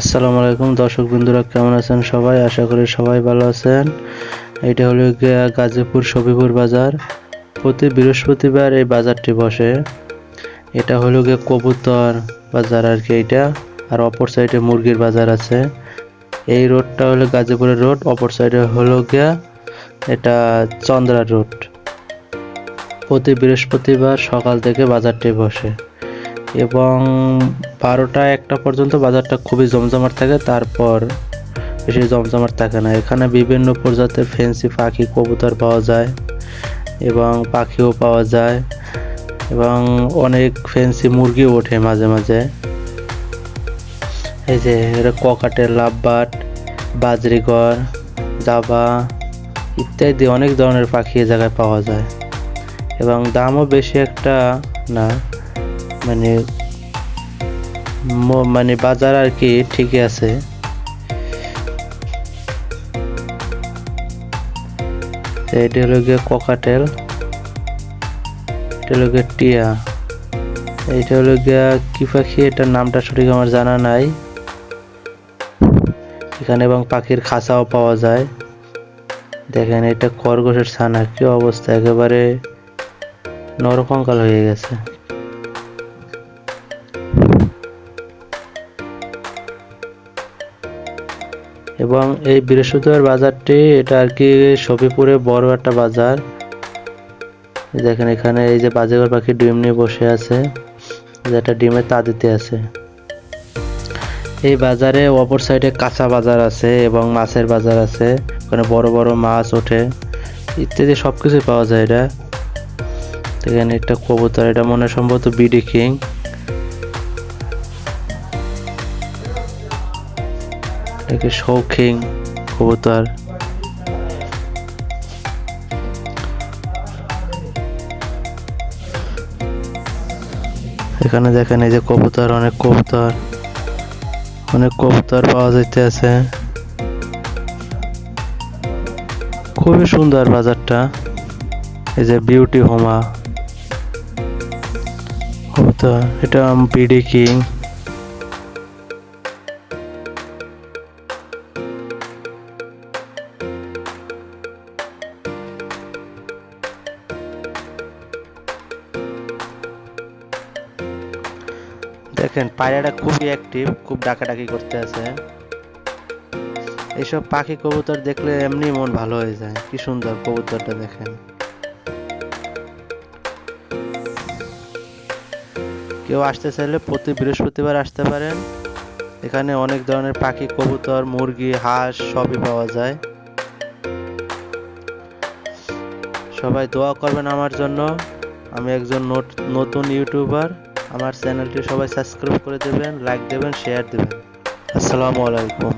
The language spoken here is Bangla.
আসসালামু আলাইকুম দর্শক বন্ধুরা, কেমন আছেন সবাই? আশা করি সবাই ভালো আছেন। এটা হলো গাজীপুর সবিপুর বাজার। প্রতি বৃহস্পতিবার এই বাজারটি বসে। এটা হলো গিয়ে কবুতর বাজার আর কি এইটা। আর অপর সাইডে মুরগির বাজার আছে। এই রোডটা হলো গাজীপুরের রোড, অপর সাইডে হলো গিয়া এটা চন্দ্রা রোড। প্রতি বৃহস্পতিবার সকাল থেকে বাজারটি বসে। এবং বারোটা একটা পর্যন্ত বাজারটা খুবই জমজমাট থাকে, তারপর বেশি জমজমাট থাকে না। এখানে বিভিন্ন প্রজাতির ফেন্সি পাখি, কবুতর পাওয়া যায় এবং পাখিও পাওয়া যায় এবং অনেক ফেন্সি মুরগিও ওঠে মাঝে মাঝে। এই যে ককাটের লাভবাট বাজরিগর জাবা ইত্যাদি অনেক ধরনের পাখি এ জায়গায় পাওয়া যায়। এবং দামও বেশি একটা না মানে মানে বাজার আর কি ঠিকই আছে। এটি হলো গিয়ে ককাটেল। এটা হলো গিয়ে টিয়া। এইটা হলো গিয়া কি পাখি? এটার নামটা সঠিক আমার জানা নাই। এখানে এবং পাখির খাঁচাও পাওয়া যায়। দেখেন, এটা খরগোশের ছানা। কি অবস্থা? একেবারে নরকঙ্কাল হয়ে গেছে। এবং এই বৃহস্পতিবার বাজারটি এটা আর কি সফিপুরে বড় একটা বাজার। দেখেন এখানে এই যে বাজেঘর পাখি ডিম নিয়ে বসে আছে যেটা ডিমের তা দিতে আছে। এই বাজারে অপর সাইডে কাঁচা বাজার আছে এবং মাছের বাজার আছে, ওখানে বড় বড় মাছ ওঠে, ইত্যাদি সব কিছুই পাওয়া যায় এটা। এখানে একটা কবুতর, এটা মনে সম্ভবত বিডি কিং। এটাকে শৌখিন, কবুতর। এখানে দেখেন এই যে কবুতর, অনেক কবুতর। অনেক কবুতর পাওয়া যাইতে আছে খুবই সুন্দর বাজারটা। এই যে বিউটি হোমা কবুতর, এটা বিডি কিং। দেখেন, পায়রাটা খুবই অ্যাক্টিভ খুব ডাকাডাকি করতে আছে। এইসব পাখি কবুতর দেখলে এমনি মন ভালো হয়ে যায়। কি সুন্দর কবুতরটা দেখেন। কেউ আসতে চাইলে প্রতি বৃহস্পতিবার আসতে পারেন। এখানে অনেক ধরনের পাখি, কবুতর, মুরগি, হাঁস সবই পাওয়া যায়। সবাই দোয়া করবেন আমার জন্য। আমি একজন নতুন ইউটিউবার। আমার চ্যানেলটি সবাই সাবস্ক্রাইব করে দেবেন লাইক দেবেন শেয়ার দেবেন। আসসালামু আলাইকুম।